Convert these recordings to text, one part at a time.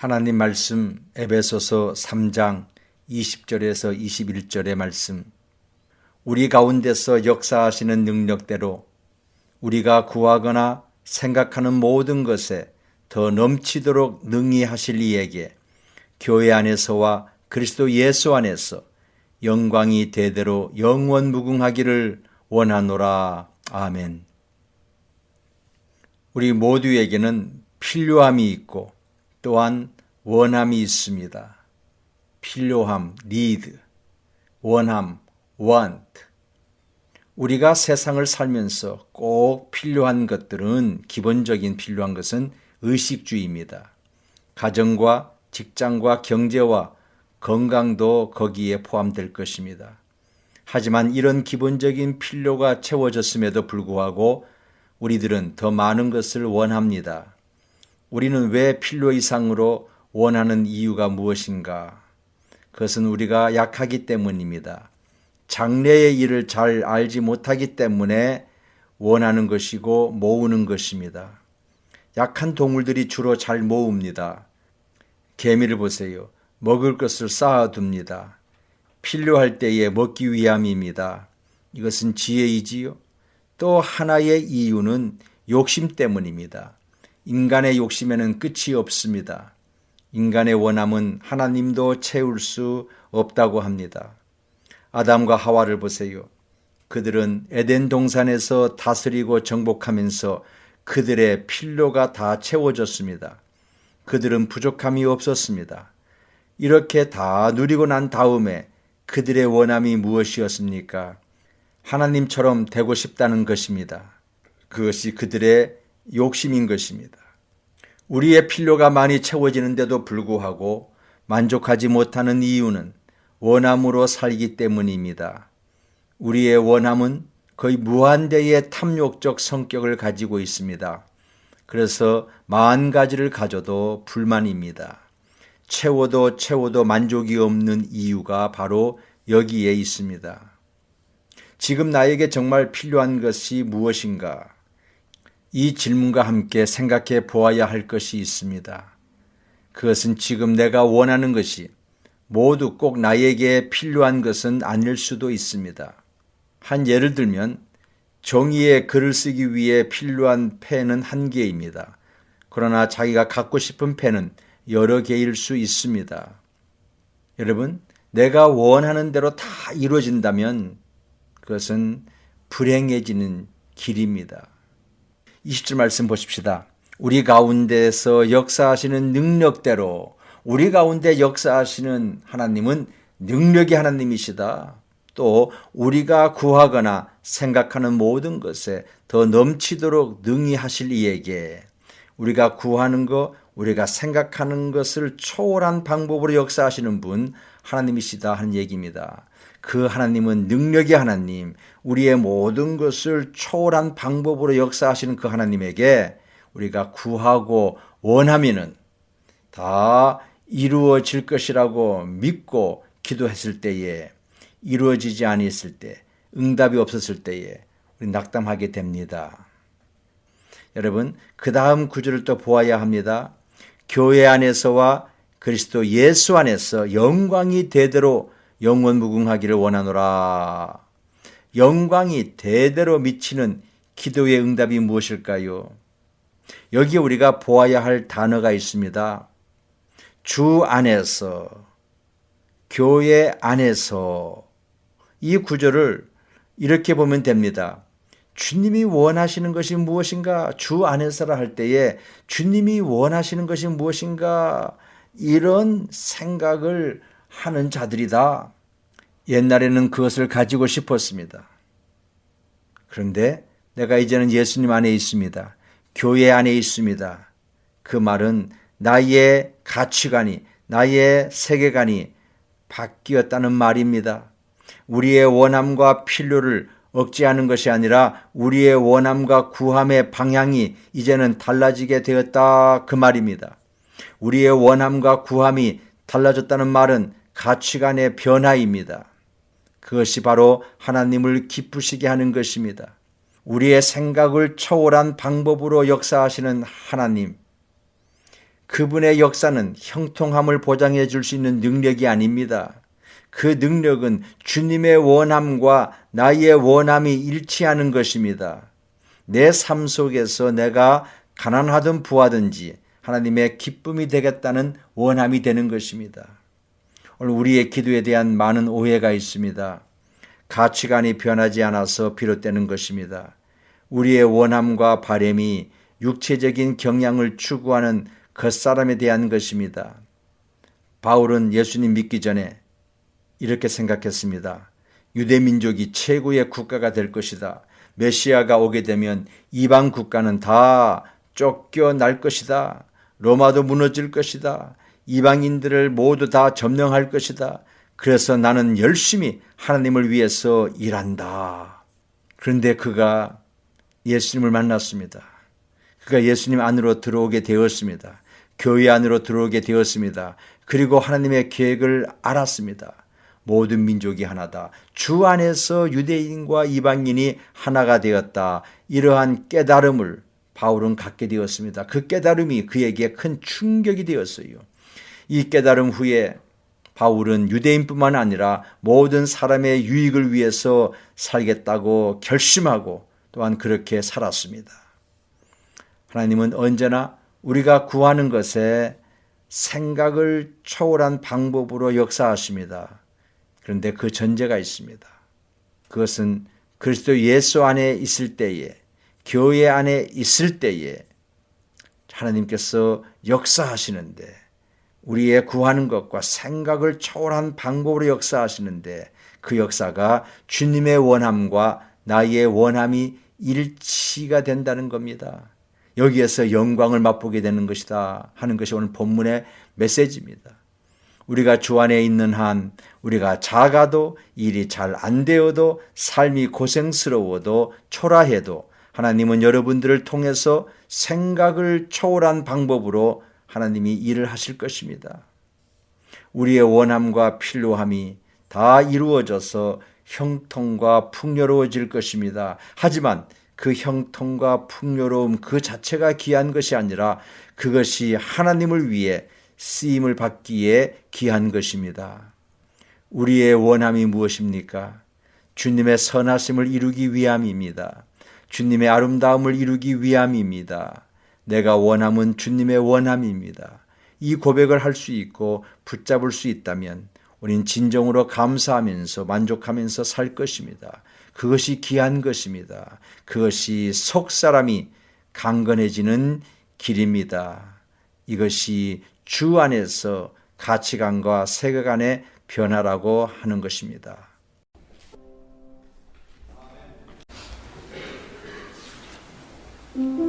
하나님 말씀 에베소서 3장 20절에서 21절의 말씀. 우리 가운데서 역사하시는 능력대로 우리가 구하거나 생각하는 모든 것에 더 넘치도록 능히 하실 이에게 교회 안에서와 그리스도 예수 안에서 영광이 대대로 영원 무궁하기를 원하노라. 아멘. 우리 모두에게는 필요함이 있고 또한 원함이 있습니다. 필요함, need, 원함, want. 우리가 세상을 살면서 꼭 필요한 것들은 기본적인 필요한 것은 의식주의입니다. 가정과 직장과 경제와 건강도 거기에 포함될 것입니다. 하지만 이런 기본적인 필요가 채워졌음에도 불구하고 우리들은 더 많은 것을 원합니다. 우리는 왜 필요 이상으로 원하는 이유가 무엇인가? 그것은 우리가 약하기 때문입니다. 장래의 일을 잘 알지 못하기 때문에 원하는 것이고 모으는 것입니다. 약한 동물들이 주로 잘 모읍니다. 개미를 보세요. 먹을 것을 쌓아둡니다. 필요할 때에 먹기 위함입니다. 이것은 지혜이지요. 또 하나의 이유는 욕심 때문입니다. 인간의 욕심에는 끝이 없습니다. 인간의 원함은 하나님도 채울 수 없다고 합니다. 아담과 하와를 보세요. 그들은 에덴 동산에서 다스리고 정복하면서 그들의 필요가 다 채워졌습니다. 그들은 부족함이 없었습니다. 이렇게 다 누리고 난 다음에 그들의 원함이 무엇이었습니까? 하나님처럼 되고 싶다는 것입니다. 그것이 그들의 욕심인 것입니다. 우리의 필요가 많이 채워지는데도 불구하고 만족하지 못하는 이유는 원함으로 살기 때문입니다. 우리의 원함은 거의 무한대의 탐욕적 성격을 가지고 있습니다. 그래서 만 가지를 가져도 불만입니다. 채워도 채워도 만족이 없는 이유가 바로 여기에 있습니다. 지금 나에게 정말 필요한 것이 무엇인가? 이 질문과 함께 생각해 보아야 할 것이 있습니다. 그것은 지금 내가 원하는 것이 모두 꼭 나에게 필요한 것은 아닐 수도 있습니다. 한 예를 들면 정의의 글을 쓰기 위해 필요한 펜은 한 개입니다. 그러나 자기가 갖고 싶은 펜은 여러 개일 수 있습니다. 여러분, 내가 원하는 대로 다 이루어진다면 그것은 불행해지는 길입니다. 20절 말씀 보십시다. 우리 가운데서 역사하시는 능력대로 우리 가운데 역사하시는 하나님은 능력의 하나님이시다. 또 우리가 구하거나 생각하는 모든 것에 더 넘치도록 능히 하실 이에게 우리가 구하는 것, 우리가 생각하는 것을 초월한 방법으로 역사하시는 분 하나님이시다 하는 얘기입니다. 그 하나님은 능력의 하나님, 우리의 모든 것을 초월한 방법으로 역사하시는 그 하나님에게 우리가 구하고 원하면은 다 이루어질 것이라고 믿고 기도했을 때에 이루어지지 아니했을 때, 응답이 없었을 때에 우리 낙담하게 됩니다. 여러분, 그 다음 구절을 또 보아야 합니다. 교회 안에서와 그리스도 예수 안에서 영광이 대대로 영원 무궁하기를 원하노라. 영광이 대대로 미치는 기도의 응답이 무엇일까요? 여기 우리가 보아야 할 단어가 있습니다. 주 안에서, 교회 안에서 이 구절을 이렇게 보면 됩니다. 주님이 원하시는 것이 무엇인가? 주 안에서라 할 때에 주님이 원하시는 것이 무엇인가? 이런 생각을 하는 자들이다. 옛날에는 그것을 가지고 싶었습니다. 그런데 내가 이제는 예수님 안에 있습니다. 교회 안에 있습니다. 그 말은 나의 가치관이, 나의 세계관이 바뀌었다는 말입니다. 우리의 원함과 필요를 억제하는 것이 아니라 우리의 원함과 구함의 방향이 이제는 달라지게 되었다 그 말입니다. 우리의 원함과 구함이 달라졌다는 말은 가치관의 변화입니다. 그것이 바로 하나님을 기쁘시게 하는 것입니다. 우리의 생각을 초월한 방법으로 역사하시는 하나님. 그 그분의 역사는 형통함을 보장해 줄 수 있는 능력이 아닙니다. 그 능력은 주님의 원함과 나의 원함이 일치하는 것입니다. 내 삶 속에서 내가 가난하든 부하든지 하나님의 기쁨이 되겠다는 원함이 되는 것입니다. 오늘 우리의 기도에 대한 많은 오해가 있습니다. 가치관이 변하지 않아서 비롯되는 것입니다. 우리의 원함과 바램이 육체적인 경향을 추구하는 겉사람에 대한 것입니다. 바울은 예수님 믿기 전에 이렇게 생각했습니다. 유대 민족이 최고의 국가가 될 것이다. 메시아가 오게 되면 이방 국가는 다 쫓겨날 것이다. 로마도 무너질 것이다. 이방인들을 모두 다 점령할 것이다. 그래서 나는 열심히 하나님을 위해서 일한다. 그런데 그가 예수님을 만났습니다. 그가 예수님 안으로 들어오게 되었습니다. 교회 안으로 들어오게 되었습니다. 그리고 하나님의 계획을 알았습니다. 모든 민족이 하나다. 주 안에서 유대인과 이방인이 하나가 되었다. 이러한 깨달음을 바울은 갖게 되었습니다. 그 깨달음이 그에게 큰 충격이 되었어요. 이 깨달음 후에 바울은 유대인뿐만 아니라 모든 사람의 유익을 위해서 살겠다고 결심하고 또한 그렇게 살았습니다. 하나님은 언제나 우리가 구하는 것에 생각을 초월한 방법으로 역사하십니다. 그런데 그 전제가 있습니다. 그것은 그리스도 예수 안에 있을 때에, 교회 안에 있을 때에 하나님께서 역사하시는데, 우리의 구하는 것과 생각을 초월한 방법으로 역사하시는데, 그 역사가 주님의 원함과 나의 원함이 일치가 된다는 겁니다. 여기에서 영광을 맛보게 되는 것이다 하는 것이 오늘 본문의 메시지입니다. 우리가 주 안에 있는 한 우리가 작아도 일이 잘 안 되어도 삶이 고생스러워도 초라해도 하나님은 여러분들을 통해서 생각을 초월한 방법으로 하나님이 일을 하실 것입니다. 우리의 원함과 필요함이 다 이루어져서 형통과 풍요로워질 것입니다. 하지만 그 형통과 풍요로움 그 자체가 귀한 것이 아니라 그것이 하나님을 위해 쓰임을 받기에 귀한 것입니다. 우리의 원함이 무엇입니까? 주님의 선하심을 이루기 위함입니다. 주님의 아름다움을 이루기 위함입니다. 내가 원함은 주님의 원함입니다. 이 고백을 할 수 있고 붙잡을 수 있다면 우린 진정으로 감사하면서 만족하면서 살 것입니다. 그것이 귀한 것입니다. 그것이 속 사람이 강건해지는 길입니다. 이것이 주 안에서 가치관과 세계관의 변화라고 하는 것입니다. 음.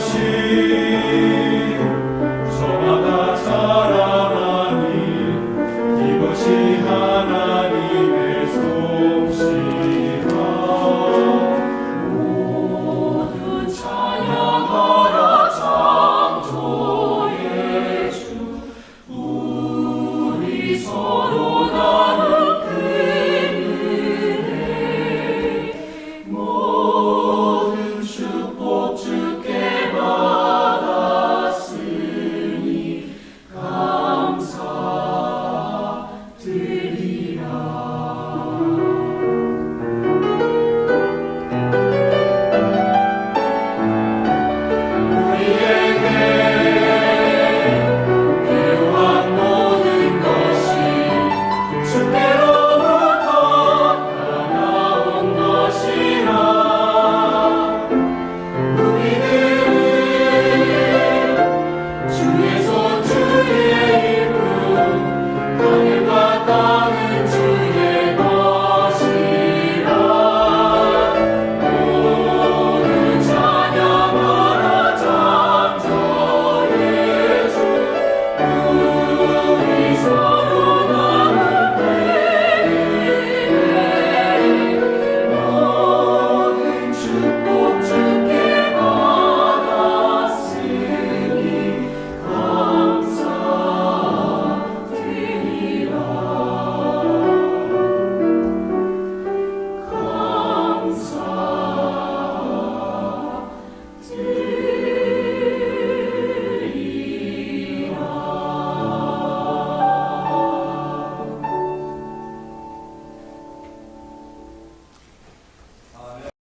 것이